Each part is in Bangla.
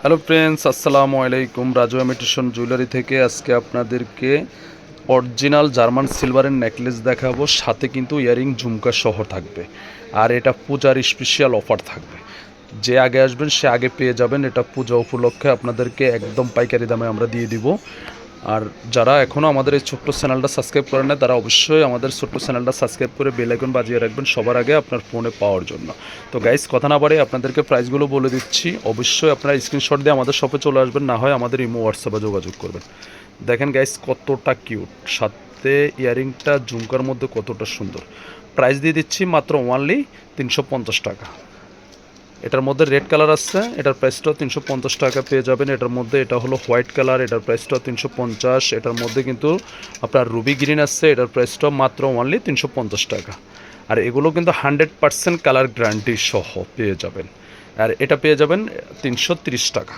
হ্যালো ফ্রেন্ডস আসসালামু আলাইকুম রাজু এমিটেশন জুয়েলারি থেকে আজকে আপনাদেরকে অরিজিনাল জার্মান সিলভারের নেকলেস দেখাবো। সাথে কিন্তু ইয়ারিং ঝুমকা সহ থাকবে। আর এটা পূজার স্পেশাল অফার থাকবে। যে আগে আসবেন, সে আগে পেয়ে যাবেন। এটা পূজা উপলক্ষে আপনাদেরকে একদম পাইকারি দামে আমরা দিয়ে দিব। আর যারা এখনও আমাদের এই ছোট্ট চ্যানেলটা সাবস্ক্রাইব করেন না তারা অবশ্যই আমাদের ছোট্ট চ্যানেলটা সাবস্ক্রাইব করে বেল আইকন বাজিয়ে রাখবেন সবার আগে আপনার ফোনে পাওয়ার জন্য। তো গাইস কথা না বাড়ে আপনাদেরকে প্রাইসগুলো বলে দিচ্ছি। অবশ্যই আপনারা স্ক্রিনশট দিয়ে আমাদের শপে চলে আসবেন, না হয় আমাদের ইমো হোয়াটসঅ্যাপে যোগাযোগ করবেন। দেখেন গাইস কতটা কিউট সাথে ইয়ারিংটা ঝুমকার মধ্যে কতটা সুন্দর। প্রাইস দিয়ে দিচ্ছি মাত্র ওনলি তিনশো টাকা। এটার মধ্যে রেড কালার আছে এটার প্রাইসটাও তিনশো পঞ্চাশ টাকা পেয়ে যাবেন। এটার মধ্যে এটা হলো হোয়াইট কালার, এটার প্রাইসটাও তিনশো পঞ্চাশ। এটার মধ্যে কিন্তু আপনার রুবি গ্রিন আছে এটার প্রাইসটাও মাত্র অনলি তিনশো পঞ্চাশ টাকা। আর এগুলো কিন্তু হান্ড্রেড পার্সেন্ট কালার গ্যারান্টি সহ পেয়ে যাবেন। আর এটা পেয়ে যাবেন তিনশো টাকা।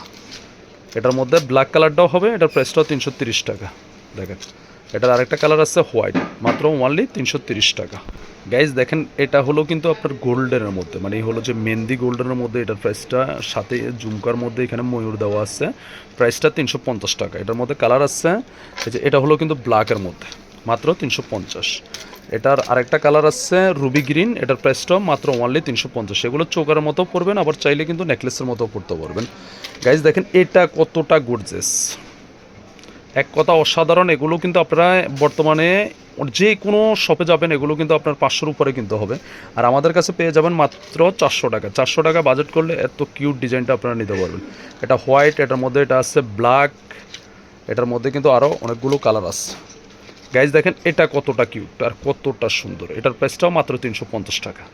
এটার মধ্যে ব্ল্যাক কালারটাও হবে, এটার প্রাইসটাও তিনশো টাকা। দেখেন এটার আরেকটা কালার আছে হোয়াইট মাত্র ওনলি তিনশো তিরিশ টাকা। গাইজ দেখেন, এটা হলো কিন্তু আপনার গোল্ডেনের মধ্যে মানে এই হলো যে মেহেন্দি গোল্ডেনের মধ্যে, এটার প্রাইসটা সাথে ঝুমকার মধ্যে এখানে ময়ূর দেওয়া আছে। প্রাইসটা তিনশো পঞ্চাশ টাকা। এটার মধ্যে কালার আছে এটা হলো কিন্তু ব্ল্যাকের মধ্যে, মাত্র তিনশো পঞ্চাশ। এটার আরেকটা কালার আছে রুবি গ্রিন এটার প্রাইসটাও মাত্র ওনলি তিনশো পঞ্চাশ। এগুলো চোকার মতো পরবেন, আবার চাইলে কিন্তু নেকলেসের মতো পড়তে পারবেন। গাইজ দেখেন, এটা কতটা গুডজেস এক কথা অসাধারণ, এগুলো কিন্তু আপনারা বর্তমানে যে কোনো শপে যাবেন, এগুলো কিন্তু আপনার পাঁচশোর উপরে কিনতে হবে। আর আমাদের কাছে পেয়ে যাবেন মাত্র চারশো টাকা। চারশো টাকা বাজেট করলে এত কিউট ডিজাইনটা আপনারা নিতে পারবেন। এটা হোয়াইট এটার মধ্যে এটা আছে ব্ল্যাক এটার মধ্যে কিন্তু আরও অনেকগুলো কালার আছে। গাইজ দেখেন এটা কতটা কিউট আর কতটা সুন্দর। এটার প্রাইসটাও মাত্র তিনশো পঞ্চাশ টাকা।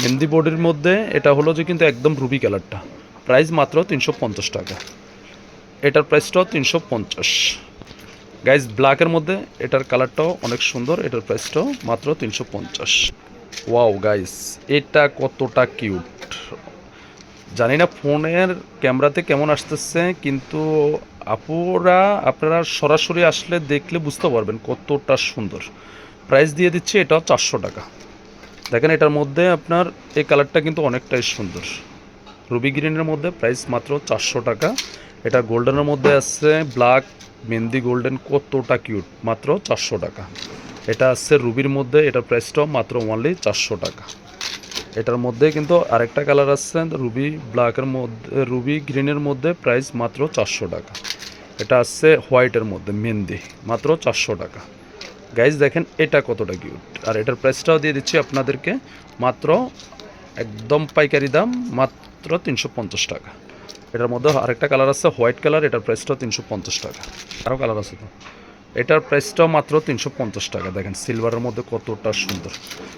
মেহেন্দি বোর্ডের মধ্যে এটা হলো যে কিন্তু একদম রুবি কালারটা প্রাইস মাত্র তিনশো পঞ্চাশ টাকা। এটার প্রাইসটাও তিনশো পঞ্চাশ। গাইজ ব্ল্যাকের মধ্যে এটার কালারটাও অনেক সুন্দর, এটার প্রাইসটাও মাত্র তিনশো পঞ্চাশ। ওয়াও গাইজ এটা কতটা কিউট জানি না ফোনের ক্যামেরাতে কেমন আসতেছে, কিন্তু আপুরা, আপনারা সরাসরি আসলে দেখলে বুঝতে পারবেন কতটা সুন্দর। প্রাইস দিয়ে দিচ্ছি, এটাও চারশো টাকা। দেখেন, এটার মধ্যে আপনার এই কালারটা কিন্তু অনেকটাই সুন্দর। রুবি গ্রিনের মধ্যে প্রাইস মাত্র চারশো টাকা। এটা গোল্ডেনের মধ্যে আছে ব্ল্যাক মেহেন্দি গোল্ডেন কতটা কিউট? মাত্র চারশো টাকা। এটা আসছে রুবির মধ্যে এটার প্রাইসটাও মাত্র অনলি চারশো টাকা। এটার মধ্যে কিন্তু আরেকটা কালার আসছে রুবি ব্ল্যাকের মধ্যে, রুবি গ্রিনের মধ্যে প্রাইস মাত্র চারশো টাকা। এটা আসছে হোয়াইটের মধ্যে মেহেন্দি, মাত্র চারশো টাকা। গাইজ দেখেন এটা কতটা কিউট। আর এটার প্রাইসটাও দিয়ে দিচ্ছি আপনাদেরকে, মাত্র একদম পাইকারি দাম, মাত্র তিনশো পঞ্চাশ টাকা। এটার মধ্যে আরেকটা কালার আছে, হোয়াইট কালার, এটার প্রাইসটাও তিনশো পঞ্চাশ টাকা। আরও কালার আছে তো। এটার প্রাইসটাও মাত্র তিনশো পঞ্চাশ টাকা। দেখেন সিলভারের মধ্যে কতটা সুন্দর।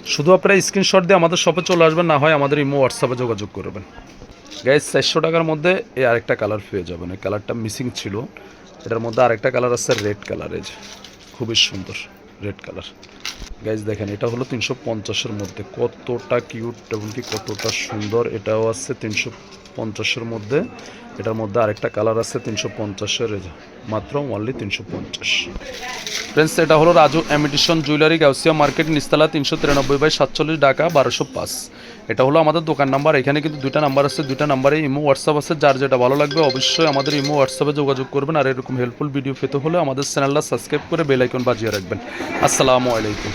শুধু আপনারা স্ক্রিনশট দিয়ে আমাদের শপে চলে আসবেন, না হয় আমাদের ইমো হোয়াটসঅ্যাপে যোগাযোগ করবেন। গ্যাস চারশো টাকার মধ্যে এই আরেকটা কালার পেয়ে যাবেন। এই কালারটা মিসিং ছিল। এটার মধ্যে আরেকটা কালার আছে রেড কালার এই যে। খুবই সুন্দর রেড কালার গাইজ দেখেন, এটা হলো তিনশো পঞ্চাশের মধ্যে। কতটা কিউট এবং কি কতটা সুন্দর, এটাও আছে তিনশো পঞ্চাশের মধ্যে। এটার মধ্যে আরেকটা কালার আছে তিনশো পঞ্চাশের মাত্র অনলি তিনশো পঞ্চাশ। ফ্রেন্ডস এটা হলো Raju imitation jewellery Gausia market নিস্তালা, তিনশো তিরানব্বই বাই সাতচল্লিশ, ঢাকা, বারোশো পাঁচ। এটা হলো আমাদের দোকান নাম্বার। এখানে কিন্তু দুইটা নাম্বার আছে, দুইটা নাম্বারে ইমো, হোয়াটসঅ্যাপ আছে, যার যেটা ভালো লাগবে অবশ্যই আমাদের ইমো, হোয়াটসঅ্যাপে যোগাযোগ করবেন আর এরকম হেল্পফুল ভিডিও পেতে হলে আমাদের চ্যানেলটা সাবস্ক্রাইব করে বেলাইকন বাজিয়ে রাখবেন। আসসালামু আলাইকুম।